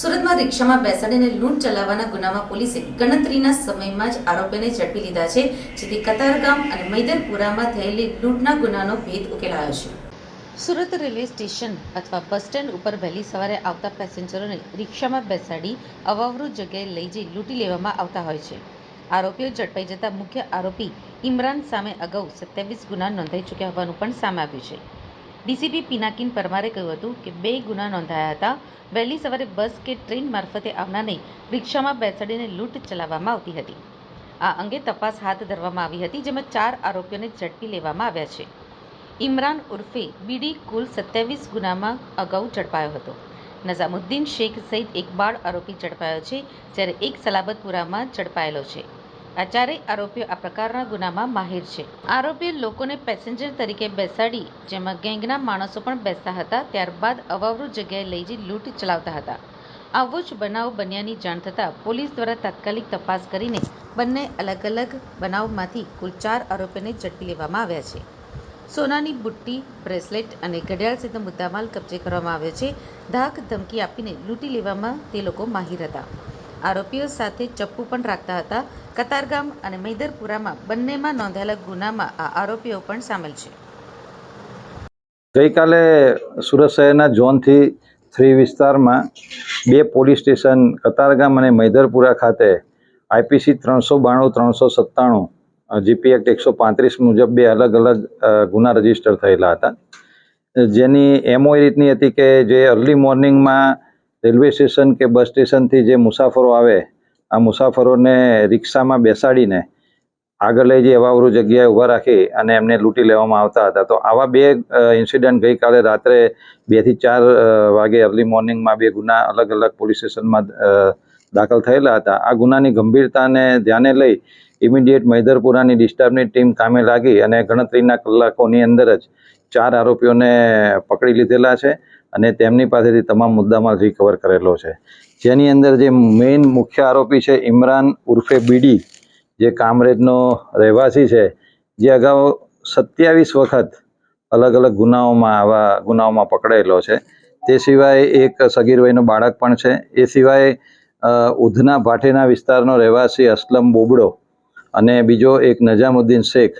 સુરતમાં રિક્ષામાં બેસાડીને લૂંટ ચલાવવાના ગુનામાં પોલીસે ગણતરીના સમયમાં જ આરોપીને ઝડપી લીધા છે, જેથી કતારગામ અને મૈદરપુરામાં થયેલી લૂંટના ગુનાનો ભેદ ઉકેલાયો છે. સુરત રેલવે સ્ટેશન અથવા બસ સ્ટેન્ડ ઉપર વહેલી સવારે આવતા પેસેન્જરોને રિક્ષામાં બેસાડી અવાવરૂ જગ્યાએ લઈ જઈ લૂંટી લેવામાં આવતા હોય છે. આરોપીઓ ઝડપાઈ જતા મુખ્ય આરોપી ઇમરાન સામે અગાઉ સત્યાવીસ ગુના નોંધાઈ ચૂક્યા હોવાનું પણ સામે આવ્યું છે. ડીસીપી પિનાકિન પરમારે કહ્યું હતું કે બે ગુના નોંધાયા હતા. વહેલી સવારે બસ કે ટ્રેન મારફતે આવનારને રિક્ષામાં બેસાડીને લૂંટ ચલાવવામાં આવતી હતી. આ અંગે તપાસ હાથ ધરવામાં આવી હતી, જેમાં ચાર આરોપીઓને ઝડપી લેવામાં આવ્યા છે. ઇમરાન ઉર્ફે બીડી કુલ સત્યાવીસ ગુનામાં અગાઉ ઝડપાયો હતો. નઝામુદ્દીન શેખ સહિત એક બાળ આરોપી ઝડપાયો છે, જ્યારે એક સલાબતપુરામાં ઝડપાયેલો છે. આ ચારેય આરોપીઓ આ પ્રકારના ગુનામાં માહિર છે. આરોપીઓ લોકોને પેસેન્જર તરીકે બેસાડી, જેમાં ગેંગના માણસો પણ બેસતા હતા, ત્યારબાદ અવાવરૂ જગ્યાએ લઈ જઈ લૂંટ ચલાવતા હતા. આવો જ બનાવ બન્યાની જાણ થતાં પોલીસ દ્વારા તાત્કાલિક તપાસ કરીને બંને અલગ અલગ બનાવમાંથી કુલ ચાર આરોપીઓને ઝડપી લેવામાં આવ્યા છે. સોનાની બુટ્ટી, બ્રેસલેટ અને ઘડિયાળ સહિત મુદ્દામાલ કબજે કરવામાં આવ્યો છે. ધાક ધમકી આપીને લૂંટી લેવામાં તે લોકો માહિર હતા. આરોપીઓ સાથે ચપ્પુ પણ રાખતા હતા. કતારગામ અને મૈદરપુરામાં બંનેમાં નોંધાયેલા ગુનામાં આ આરોપીઓ પણ સામેલ છે. ગઈકાલે સુરત શહેરના ઝોનથી થ્રી વિસ્તારમાં બે પોલીસ સ્ટેશન કતારગામ અને મૈદરપુરા ખાતે આઈપીસી ત્રણસો બાણું, ત્રણસો સત્તાણું જીપી એક્ટ એકસો પાંત્રીસ મુજબ બે અલગ અલગ ગુના રજિસ્ટર થયેલા હતા. જેની એમઓ એ રીતની હતી કે જે અર્લી મોર્નિંગમાં રેલવે સ્ટેશન કે બસ સ્ટેશનથી જે મુસાફરો આવે, આ મુસાફરોને રિક્ષામાં બેસાડીને આગળ લઈ જઈ અવાવરૂ જગ્યાએ ઊભા રાખી અને એમને લૂંટી લેવામાં આવતા હતા. તો આવા બે ઇન્સિડન્ટ ગઈકાલે રાત્રે બેથી ચાર વાગે અર્લી મોર્નિંગમાં બે ગુના અલગ અલગ પોલીસ સ્ટેશનમાં દાખલ થયેલા હતા. આ ગુનાની ગંભીરતાને ધ્યાને લઈ ઇમિડિયેટ મૈદરપુરાની ડિસ્ટર્બની ટીમ કામે લાગી અને ગણતરીના કલાકોની અંદર જ ચાર આરોપીઓને પકડી લીધેલા છે. અને તેમની પાસેથી તમામ મુદ્દામાં રિકવર કરેલો છે. જેની અંદર જે મેઇન મુખ્ય આરોપી છે ઇમરાન ઉર્ફે બીડી, જે કામરેજનો રહેવાસી છે, જે અગાઉ સત્યાવીસ વખત અલગ અલગ ગુનાઓમાં આવા ગુનાઓમાં પકડાયેલો છે. તે સિવાય એક સગીર વયનું બાળક પણ છે. એ સિવાય ઉધના ભાટેના વિસ્તારનો રહેવાસી અસલમ બોબડો અને બીજો એક નજામુદ્દીન શેખ,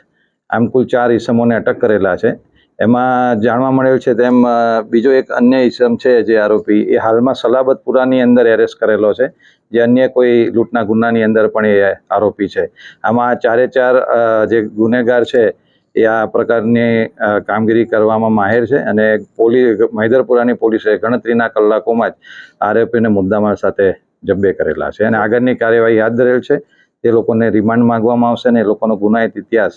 આમ કુલ ચાર ઈસમોને અટક કરેલા છે. એમાં જાણવા મળેલ છે તેમ બીજો એક અન્ય ઈસમ છે જે આરોપી, એ હાલમાં સલાબતપુરાની અંદર એરેસ્ટ કરેલો છે. જે અન્ય કોઈ લૂંટના ગુનાની અંદર પણ એ આરોપી છે. આમાં ચારે ચાર જે ગુનેગાર છે, એ આ પ્રકારની કામગીરી કરવામાં માહેર છે અને પોલીસ મૈદરપુરાની પોલીસે ગણતરીના કલાકોમાં જ આરોપીને મુદ્દામાલ સાથે જબ્બે કરેલા છે. અને આગળની કાર્યવાહી હાથ ધરેલ છે. તે લોકોને રિમાન્ડ માંગવામાં આવશે અને એ લોકોનો ગુનાહિત ઇતિહાસ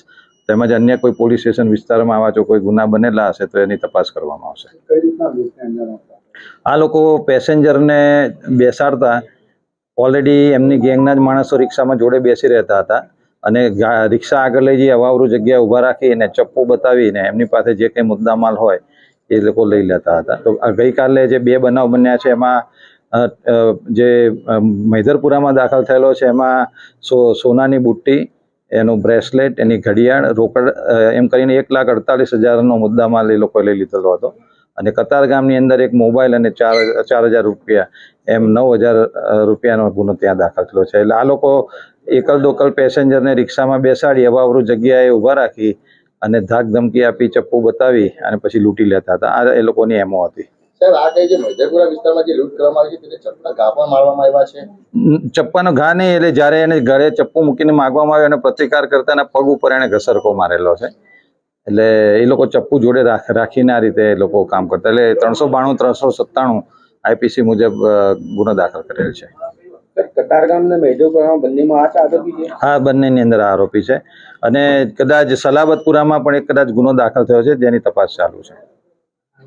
તેમજ અન્ય કોઈ પોલીસ સ્ટેશન વિસ્તારમાં આવા જો કોઈ ગુના બનેલા હશે તો એની તપાસ કરવામાં આવશે. આ લોકો પેસેન્જરને બેસાડતા ઓલરેડી એમની ગેંગના જ માણસો રિક્ષામાં જોડે બેસી રહેતા હતા અને રિક્ષા આગળ લઈ જઈ અવાવરું જગ્યા ઊભા રાખીને ચપ્પુ બતાવીને એમની પાસે જે કંઈ મુદ્દામાલ હોય એ લોકો લઈ લેતા હતા. તો આ ગઈકાલે જે બે બનાવ બન્યા છે એમાં જે મૈધરપુરામાં દાખલ થયેલો છે એમાં સો સોનાની બુટ્ટી એનું બ્રેસલેટ, એની ઘડિયાળ, રોકડ એમ કરીને એક લાખ અડતાલીસ હજારનો મુદ્દામાલ એ લોકોએ લઈ લીધેલો હતો. અને કતાર ગામની અંદર એક મોબાઈલ અને ચાર ચાર હજાર રૂપિયા એમ નવ હજાર રૂપિયાનો ગુનો ત્યાં દાખલ થયેલો છે. એટલે આ લોકો એકલ દોકલ પેસેન્જરને રિક્ષામાં બેસાડી અવાવરું જગ્યાએ ઊભા રાખી અને ધાક ધમકી આપી, ચપ્પુ બતાવી અને પછી લૂંટી લેતા હતા. આ એ લોકોની એમો હતી. સાહેબ આ કઈ જે મૈદરપુરા વિસ્તારમાં જે લૂંટ કરવામાં આવી છે તેને ચપ્પા ઘા પણ મારવામાં આવ્યા છે? ન- ચપ્પાનો ઘા નહીં એટલે જ્યારે એને ઘરે ચપ્પુ મૂકીને માગવામાં આવ્યો અને પ્રતિકાર કરતા એના પગ ઉપર એને ઘસરકો મારેલો છે. એટલે એ લોકો ચપ્પુ જોડે રાખીને આ રીતે એ લોકો કામ કરતા. એટલે ત્રણસો બાણું ત્રણસો સત્તાણું આઈપીસી મુજબ ગુનો દાખલ કરેલ છે. હા બંનેની અંદર આરોપી છે. અને કદાચ સલાબતપુરામાં પણ એક કદાચ ગુનો દાખલ થયો છે જેની તપાસ ચાલુ છે.